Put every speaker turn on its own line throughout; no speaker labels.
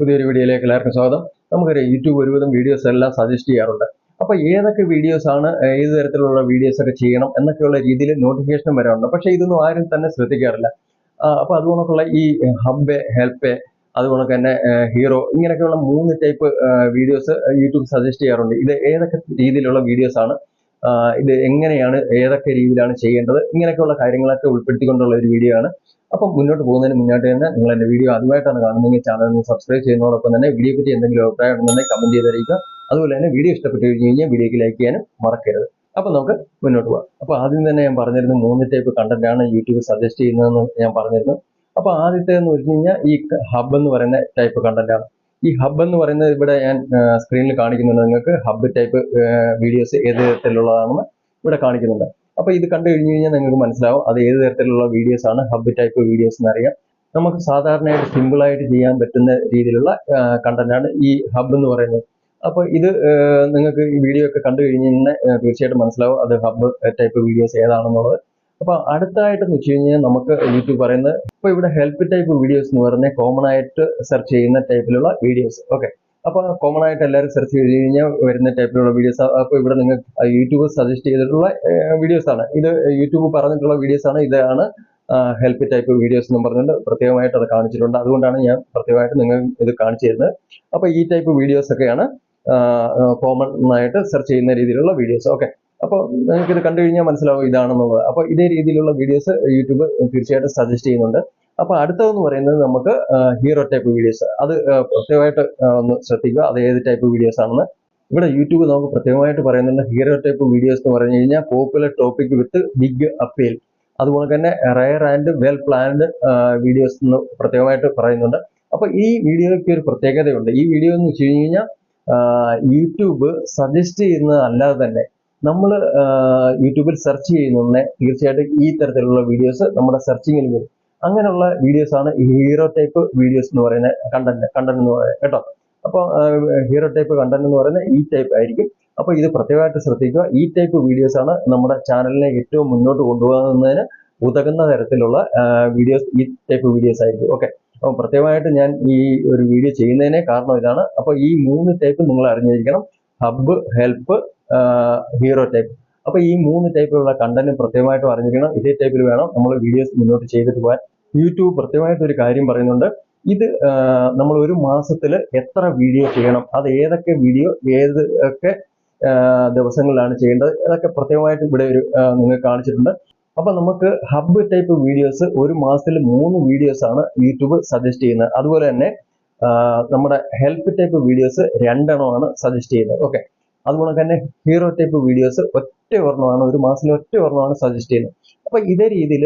പുതിയൊരു വീഡിയോയിലേക്ക് എല്ലാവർക്കും സ്വാഗതം. നമുക്കറിയാം യൂട്യൂബ് ഒരുവിധം വീഡിയോസ് എല്ലാം സജസ്റ്റ് ചെയ്യാറുണ്ട്. അപ്പോൾ ഏതൊക്കെ വീഡിയോസ് ആണ് ഏത് തരത്തിലുള്ള വീഡിയോസ് ഒക്കെ ചെയ്യണം എന്നൊക്കെയുള്ള രീതിയിൽ നോട്ടിഫിക്കേഷൻ വരാറുണ്ട്. പക്ഷേ ഇതൊന്നും ആരും തന്നെ ശ്രദ്ധിക്കാറില്ല. അപ്പോൾ അതുകൊണ്ടൊക്കെയുള്ള ഈ ഹബ്ബ് ഹെൽപ്പ് അതുപോലെ തന്നെ ഹീറോ ഇങ്ങനെയൊക്കെയുള്ള മൂന്ന് ടൈപ്പ് വീഡിയോസ് യൂട്യൂബ് സജസ്റ്റ് ചെയ്യാറുണ്ട്. ഇത് ഏതൊക്കെ രീതിയിലുള്ള വീഡിയോസ് ആണ് ഇത് എങ്ങനെയാണ് ഏതൊക്കെ രീതിയിലാണ് ചെയ്യേണ്ടത് ഇങ്ങനെയൊക്കെയുള്ള കാര്യങ്ങളൊക്കെ ഉൾപ്പെടുത്തിക്കൊണ്ടുള്ള ഒരു വീഡിയോ ആണ്. അപ്പം മുന്നോട്ട് പോകുന്നതിന് മുന്നോട്ട് തന്നെ നിങ്ങൾ എന്റെ വീഡിയോ ആദ്യമായിട്ടാണ് കാണുന്നതെങ്കിൽ ചാനൽ സബ്സ്ക്രൈബ് ചെയ്യുന്നതോടൊപ്പം തന്നെ വീഡിയോ പറ്റി എന്തെങ്കിലും അഭിപ്രായം കമന്റ് ചെയ്തറിയിക്കുക. അതുപോലെ തന്നെ വീഡിയോ ഇഷ്ടപ്പെട്ട് കഴിഞ്ഞ് കഴിഞ്ഞാൽ വീഡിയോക്ക് ലൈക്ക് ചെയ്യാനും മറക്കരുത്. അപ്പം നമുക്ക് മുന്നോട്ട് പോകാം. അപ്പോൾ ആദ്യം തന്നെ ഞാൻ പറഞ്ഞിരുന്നു മൂന്ന് ടൈപ്പ് കണ്ടന്റാണ് യൂട്യൂബ് സജസ്റ്റ് ചെയ്യുന്നതെന്ന് ഞാൻ പറഞ്ഞിരുന്നു. അപ്പോൾ ആദ്യത്തെ എന്ന് വെച്ച് കഴിഞ്ഞാൽ ഈ ഹബ് എന്ന് പറയുന്ന ടൈപ്പ് കണ്ടന്റാണ് ഈ ഹബ് എന്ന് പറയുന്നത് ഇവിടെ ഞാൻ സ്ക്രീനിൽ കാണിക്കുന്നുണ്ട്. നിങ്ങൾക്ക് ഹബ് ടൈപ്പ് വീഡിയോസ് ഏത് തരത്തിലുള്ളതാണെന്ന് ഇവിടെ കാണിക്കുന്നുണ്ട്. അപ്പോൾ ഇത് കണ്ടു കഴിഞ്ഞു കഴിഞ്ഞാൽ നിങ്ങൾക്ക് മനസ്സിലാവും അത് ഏത് തരത്തിലുള്ള വീഡിയോസ് ആണ്. ഹബ് ടൈപ്പ് വീഡിയോസ് എന്നറിയാം. നമുക്ക് സാധാരണയായിട്ട് സിമ്പിൾ ആയിട്ട് ചെയ്യാൻ പറ്റുന്ന രീതിയിലുള്ള കണ്ടന്റ് ആണ് ഈ ഹബ് എന്ന് പറയുന്നത്. അപ്പോൾ ഇത് നിങ്ങൾക്ക് ഈ വീഡിയോ ഒക്കെ കണ്ടു കഴിഞ്ഞ് കഴിഞ്ഞാൽ തീർച്ചയായിട്ടും മനസ്സിലാവും അത് ഹബ് ടൈപ്പ് വീഡിയോസ് ഏതാണെന്നുള്ളത്. അപ്പോൾ അടുത്തായിട്ടെന്ന് വെച്ച് കഴിഞ്ഞാൽ നമുക്ക് യൂട്യൂബ് പറയുന്നത് ഇപ്പോൾ ഇവിടെ ഹെൽപ്പ് ടൈപ്പ് വീഡിയോസ് എന്ന് പറയുന്നത് കോമൺ ആയിട്ട് സെർച്ച് ചെയ്യുന്ന ടൈപ്പിലുള്ള വീഡിയോസ് ഓക്കെ അപ്പോൾ കോമൺ ആയിട്ട് എല്ലാവരും സെർച്ച് ചെയ്ത് കഴിഞ്ഞാൽ വരുന്ന ടൈപ്പിലുള്ള വീഡിയോസ് അപ്പോൾ ഇവിടെ നിങ്ങൾ യൂട്യൂബ് സജസ്റ്റ് ചെയ്തിട്ടുള്ള വീഡിയോസ് ആണ്. ഇത് യൂട്യൂബ് പറഞ്ഞിട്ടുള്ള വീഡിയോസ് ആണ്. ഇതാണ് ഹെൽപ്പ് ടൈപ്പ് വീഡിയോസ് എന്നും പറഞ്ഞുകൊണ്ട് പ്രത്യേകമായിട്ട് അത് കാണിച്ചിട്ടുണ്ട്. അതുകൊണ്ടാണ് ഞാൻ പ്രത്യേകമായിട്ട് നിങ്ങൾ ഇത് കാണിച്ചു തരുന്നത്. അപ്പോൾ ഈ ടൈപ്പ് വീഡിയോസ് ഒക്കെയാണ് കോമൺ ആയിട്ട് സെർച്ച് ചെയ്യുന്ന രീതിയിലുള്ള വീഡിയോസ് ഓക്കെ അപ്പോൾ നിങ്ങൾക്ക് ഇത് കണ്ടു കഴിഞ്ഞാൽ മനസ്സിലാവും ഇതാണെന്നുള്ളത്. അപ്പോൾ ഇതേ രീതിയിലുള്ള വീഡിയോസ് യൂട്യൂബ് തീർച്ചയായിട്ടും സജസ്റ്റ് ചെയ്യുന്നുണ്ട്. അപ്പോൾ അടുത്തതെന്ന് പറയുന്നത് നമുക്ക് ഹീറോ ടൈപ്പ് വീഡിയോസ് അത് പ്രത്യേകമായിട്ട് ഒന്ന് ശ്രദ്ധിക്കുക. അത് ഏത് ടൈപ്പ് വീഡിയോസ് ആണെന്ന്. ഇവിടെ യൂട്യൂബ് നമുക്ക് പ്രത്യേകമായിട്ട് പറയുന്നുണ്ട്. ഹീറോ ടൈപ്പ് വീഡിയോസ് എന്ന് പറഞ്ഞു കഴിഞ്ഞാൽ popular topic with big appeal അതുപോലെ തന്നെ rare and well planned videos എന്ന് പ്രത്യേകമായിട്ട് പറയുന്നുണ്ട്. അപ്പോൾ ഈ വീഡിയോയ്ക്ക് ഒരു പ്രത്യേകതയുണ്ട്. ഈ വീഡിയോ എന്ന് വെച്ച് കഴിഞ്ഞ് കഴിഞ്ഞാൽ യൂട്യൂബ് സജസ്റ്റ് ചെയ്യുന്നത് അല്ലാതെ തന്നെ നമ്മൾ യൂട്യൂബിൽ സെർച്ച് ചെയ്യുന്നുണ്ടെ തീർച്ചയായിട്ടും ഈ തരത്തിലുള്ള വീഡിയോസ് നമ്മുടെ സെർച്ചിങ്ങിൽ വരും. അങ്ങനെയുള്ള വീഡിയോസ് ആണ് ഈ ഹീറോ ടൈപ്പ് വീഡിയോസ് എന്ന് പറയുന്ന കണ്ടന്റ് കണ്ടന്റ് എന്ന് പറയുന്നത് കേട്ടോ. അപ്പോൾ ഹീറോ ടൈപ്പ് കണ്ടന്റ് എന്ന് പറയുന്നത് ഈ ടൈപ്പ് ആയിരിക്കും. അപ്പോൾ ഇത് പ്രത്യേകമായിട്ട് ശ്രദ്ധിക്കുക. ഈ ടൈപ്പ് വീഡിയോസ് ആണ് നമ്മുടെ ചാനലിനെ ഏറ്റവും മുന്നോട്ട് കൊണ്ടുപോകുന്നതിന് ഉതകുന്ന തരത്തിലുള്ള വീഡിയോസ് ഈ ടൈപ്പ് വീഡിയോസ് ആയിരിക്കും. ഓക്കെ അപ്പോൾ പ്രത്യേകമായിട്ട് ഞാൻ ഈ ഒരു വീഡിയോ ചെയ്യുന്നതിനെ കാരണം ഇതാണ്. അപ്പോൾ ഈ മൂന്ന് ടൈപ്പ് നിങ്ങൾ അറിഞ്ഞിരിക്കണം. ഹബ്ബ് ഹെൽപ്പ് ഹീറോ ടൈപ്പ് അപ്പോൾ ഈ മൂന്ന് ടൈപ്പിലുള്ള കണ്ടന്റും പ്രത്യേകമായിട്ടും അറിഞ്ഞിരിക്കണം. ഇതേ ടൈപ്പിൽ വേണം നമ്മൾ വീഡിയോസ് മുന്നോട്ട് ചെയ്തിട്ട് പോകാൻ. യൂട്യൂബ് പ്രത്യേകമായിട്ട് ഒരു കാര്യം പറയുന്നുണ്ട്. ഇത് നമ്മൾ ഒരു മാസത്തിൽ എത്ര വീഡിയോ ചെയ്യണം? അത് ഏതൊക്കെ വീഡിയോ ഏത് ഒക്കെ ദിവസങ്ങളിലാണ് ചെയ്യേണ്ടത്? അതൊക്കെ പ്രത്യേകമായിട്ട് ഇവിടെ ഒരു നിങ്ങൾ കാണിച്ചിട്ടുണ്ട്. അപ്പൊ നമുക്ക് ഹബ്ബ് ടൈപ്പ് വീഡിയോസ് ഒരു മാസത്തിൽ മൂന്ന് വീഡിയോസ് ആണ് യൂട്യൂബ് സജസ്റ്റ് ചെയ്യുന്നത്. അതുപോലെ തന്നെ നമ്മുടെ ഹെൽപ്പ് ടൈപ്പ് വീഡിയോസ് രണ്ടെണ്ണമാണ് സജസ്റ്റ് ചെയ്യുന്നത്. ഓക്കെ അതുപോലെ തന്നെ ഹീറോ ടൈപ്പ് വീഡിയോസ് ഒറ്റ ഒരെണ്ണമാണ് ഒരു മാസത്തിൽ ഒറ്റ ഒരെണ്ണമാണ് സജസ്റ്റ് ചെയ്യുന്നത്. അപ്പൊ ഇതേ രീതിയിൽ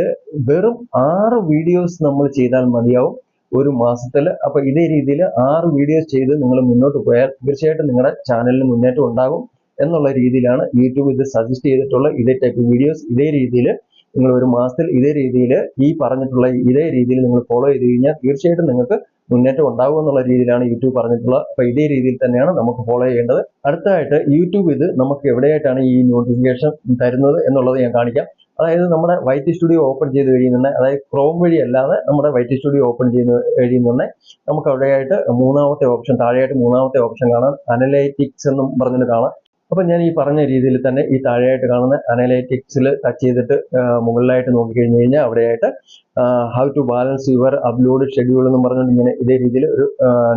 വെറും ആറ് വീഡിയോസ് നമ്മൾ ചെയ്താൽ മതിയാവും ഒരു മാസത്തിൽ അപ്പൊ ഇതേ രീതിയിൽ ആറ് വീഡിയോസ് ചെയ്ത് നിങ്ങൾ മുന്നോട്ട് പോയാൽ തീർച്ചയായിട്ടും നിങ്ങളുടെ ചാനലിന് മുന്നേറ്റം ഉണ്ടാകും എന്നുള്ള രീതിയിലാണ് യൂട്യൂബ് ഇത് സജസ്റ്റ് ചെയ്തിട്ടുള്ള ഇതേ ടൈപ്പ് വീഡിയോസ് ഇതേ രീതിയിൽ നിങ്ങൾ ഒരു മാസത്തിൽ ഇതേ രീതിയിൽ ഈ പറഞ്ഞിട്ടുള്ള ഇതേ രീതിയിൽ നിങ്ങൾ ഫോളോ ചെയ്ത് കഴിഞ്ഞാൽ തീർച്ചയായിട്ടും നിങ്ങൾക്ക് മുന്നേറ്റം ഉണ്ടാകും എന്നുള്ള രീതിയിലാണ് യൂട്യൂബ് പറഞ്ഞിട്ടുള്ളത് അപ്പൊ ഇതേ രീതിയിൽ തന്നെയാണ് നമുക്ക് ഫോളോ ചെയ്യേണ്ടത്. അടുത്തതായിട്ട് യൂട്യൂബ് ഇത് നമുക്ക് എവിടെയായിട്ടാണ് ഈ നോട്ടിഫിക്കേഷൻ തരുന്നത് എന്നുള്ളത് ഞാൻ കാണിക്കാം. അതായത് നമ്മുടെ വൈറ്റ് സ്റ്റുഡിയോ ഓപ്പൺ ചെയ്ത് കഴിയുന്നുണ്ട് അതായത് ക്രോം വഴി അല്ലാതെ നമ്മുടെ വൈറ്റ് സ്റ്റുഡിയോ ഓപ്പൺ ചെയ്ത് കഴിയുന്നുണ്ട് നമുക്ക് അവിടെയായിട്ട് മൂന്നാമത്തെ ഓപ്ഷൻ താഴെയായിട്ട് മൂന്നാമത്തെ ഓപ്ഷൻ കാണാം. അനലൈറ്റിക്സ് എന്നും പറഞ്ഞിട്ട് കാണാം. അപ്പൊ ഞാൻ ഈ പറഞ്ഞ രീതിയിൽ തന്നെ ഈ താഴെയായിട്ട് കാണുന്ന അനലൈറ്റിക്സിൽ ടച്ച് ചെയ്തിട്ട് മുകളിലായിട്ട് നോക്കിക്കഴിഞ്ഞ് കഴിഞ്ഞാൽ അവിടെയായിട്ട് how to balance your upload schedule എന്ന് പറഞ്ഞുകൊണ്ട് ഇങ്ങനെ ഇതേ രീതിയിൽ ഒരു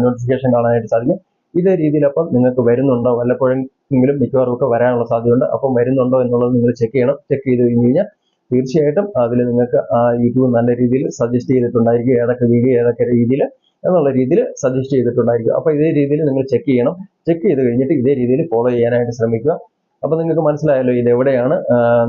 നോട്ടിഫിക്കേഷൻ കാണാനായിട്ട് സാധിക്കും. ഇതേ രീതിയിൽ അപ്പം നിങ്ങൾക്ക് വരുന്നുണ്ടോ? വല്ലപ്പോഴെങ്കിലും മിക്കവാറും ഒക്കെ വരാനുള്ള സാധ്യതയുണ്ട്. അപ്പം വരുന്നുണ്ടോ എന്നുള്ളത് നിങ്ങൾ ചെക്ക് ചെയ്യണം. ചെക്ക് ചെയ്ത് കഴിഞ്ഞ് കഴിഞ്ഞാൽ തീർച്ചയായിട്ടും അതിൽ നിങ്ങൾക്ക് ആ യൂട്യൂബ് നല്ല രീതിയിൽ സജസ്റ്റ് ചെയ്തിട്ടുണ്ടായിരിക്കും ഏതൊക്കെ വീഡിയോ ഏതൊക്കെ രീതിയിൽ എന്നുള്ള രീതിയിൽ സജസ്റ്റ് ചെയ്തിട്ടുണ്ടായിരിക്കും. അപ്പോൾ ഇതേ രീതിയിൽ നിങ്ങൾ ചെക്ക് ചെയ്യണം. ചെക്ക് ചെയ്ത് കഴിഞ്ഞിട്ട് ഇതേ രീതിയിൽ ഫോളോ ചെയ്യാനായിട്ട് ശ്രമിക്കുക. അപ്പോൾ നിങ്ങൾക്ക് മനസ്സിലായല്ലോ ഇത് എവിടെയാണ്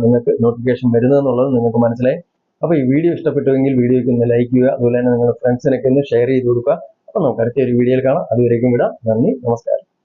നിങ്ങൾക്ക് നോട്ടിഫിക്കേഷൻ വരുന്നതെന്നുള്ളത് നിങ്ങൾക്ക് മനസ്സിലായി. അപ്പോൾ ഈ വീഡിയോ ഇഷ്ടപ്പെട്ടുവെങ്കിൽ വീഡിയോയ്ക്ക് ഒന്ന് ലൈക്ക് ചെയ്യുക. അതുപോലെ തന്നെ നിങ്ങളുടെ ഫ്രണ്ട്സിനൊക്കെ ഒന്ന് ഷെയർ ചെയ്ത് കൊടുക്കുക. അപ്പോൾ നമുക്ക് അടുത്ത ഒരു വീഡിയോയിൽ കാണാം. അതുവരേക്കും വിടാം. നന്ദി നമസ്കാരം.